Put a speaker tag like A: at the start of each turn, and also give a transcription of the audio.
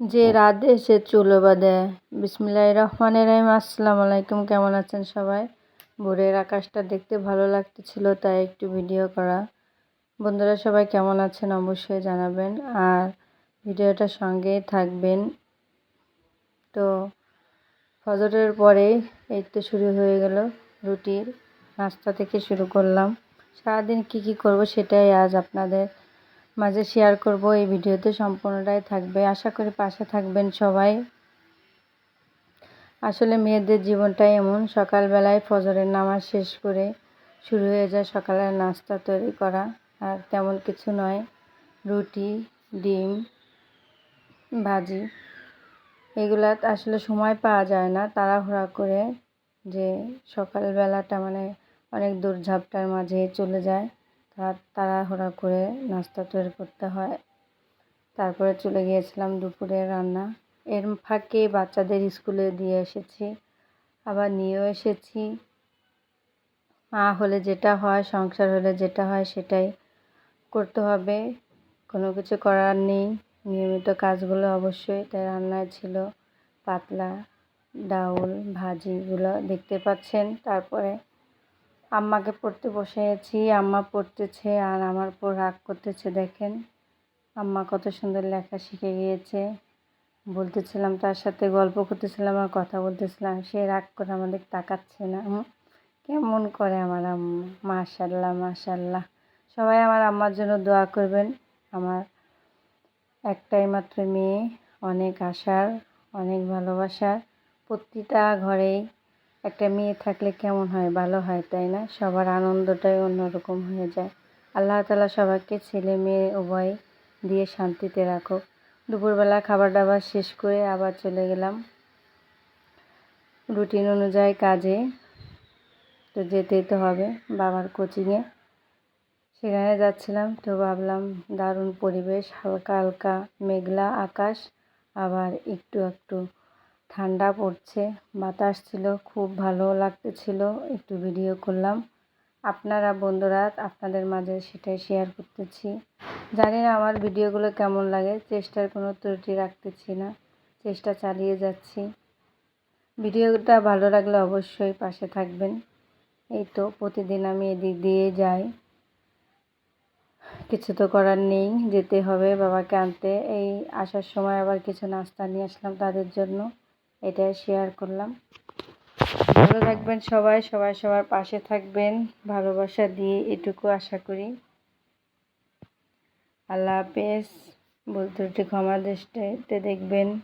A: যে রাত এসে চুলো বাঁধে। বিসমিল্লাহ রহমানের রহিম। আসসালামু আলাইকুম। কেমন আছেন সবাই? ভোরের আকাশটা দেখতে ভালো লাগতেছিল তাই একটু ভিডিও করা। বন্ধুরা সবাই কেমন আছেন অবশ্যই জানাবেন। আর ভিডিওটার সঙ্গে থাকবেন। তো ফজরের পরে এই তো শুরু হয়ে গেল রুটির নাস্তা থেকে শুরু করলাম। সারাদিন কি কি করব সেটাই আজ আপনাদের মাঝে শেয়ার করব, এই ভিডিওতে সম্পূর্ণটাই থাকবে। আশা করি পাশে থাকবেন সবাই। আসলে মেয়েদের জীবনটাই এমন, সকালবেলায় ফজরের নামাজ শেষ করে শুরু হয়ে যায় সকালের নাস্তা তৈরি করা। আর তেমন কিছু নয়, রুটি, ডিম, ভাজি, এগুলা আসলে সময় পাওয়া যায় না। তাড়াহুড়া করে যে সকালবেলাটা মানে অনেক দৌড়ঝাঁপটার মাঝে চলে যায়। তাড়াহুড়া করে নাস্তা তৈরি করতে হয়। তারপরে চলে গিয়েছিলাম দুপুরে রান্না। এর ফাঁকে বাচ্চাদের স্কুলে দিয়ে এসেছি, আবার নিয়েও এসেছি। মা হলে যেটা হয়, সংসার হলে যেটা হয় সেটাই করতে হবে। কোনো কিছু করার নেই। নিয়মিত কাজগুলো অবশ্যই তাই রান্নায় ছিল। পাতলা ডাউল ভাজিগুলো দেখতে পাচ্ছেন। তারপরে আম্মাকে পড়তে বসেছি আম্মা পড়তেছে আর আমার উপর রাগ করতেছে, দেখেন। আম্মা কত সুন্দর লেখা শিখে গিয়েছে। বলতেছিলাম তার সাথে গল্প করতেছিলাম আর কথা বলতেছিলাম। সে রাগ করে আমাদের তাকাচ্ছে না। কেমন করে আমার আম্মা। মাশাল্লাহ মাশাল্লাহ সবাই আমার আম্মার জন্য দোয়া করবেন। আমার একটাই মাত্র মেয়ে, অনেক আশার, অনেক ভালোবাসার। প্রতিটা ঘরেই একটা মেয়ে থাকলে কেমন হয়? ভালো হয়, তাই না? সবার আনন্দটাই অন্যরকম হয়ে যায়। আল্লাহ তালা সবাইকে ছেলে, মেয়ে উভয় দিয়ে শান্তিতে রাখুক। দুপুরবেলা খাবার দাবার শেষ করে আবার চলে গেলাম। রুটিন অনুযায়ী কাজে তো যেতেই তো হবে বাবার কোচিংয়ে সেখানে যাচ্ছিলাম তো ভাবলাম দারুণ পরিবেশ, হালকা হালকা মেঘলা আকাশ, আবার একটু একটু ঠান্ডা পড়ছে, বাতাস ছিল, খুব ভালো লাগতেছিল, একটু ভিডিও করলাম। আপনারা বন্ধুরা, আপনাদের মাঝে সেটাই শেয়ার করতেছি। জানি না আমার ভিডিওগুলো কেমন লাগে, চেষ্টার কোনো ত্রুটি রাখতেছি না, চেষ্টা চালিয়ে যাচ্ছি। ভিডিওটা ভালো লাগলে অবশ্যই পাশে থাকবেন। এই তো প্রতিদিন আমি এদিক দিয়ে যাই। কিছু তো করার নেই, যেতে হবে বাবাকে আনতে। এই আসার সময় আবার কিছু নাস্তা নিয়ে আসলাম তাদের জন্য। এটাই শেয়ার করলাম। ভালো থাকবেন সবাই সবাই সবার পাশে থাকবেন। ভালোবাসা দিয়ে এটুকু আশা করি। আল্লাহ হাফেজ। বলতে ক্ষমা দৃষ্টিতে দেখবেন।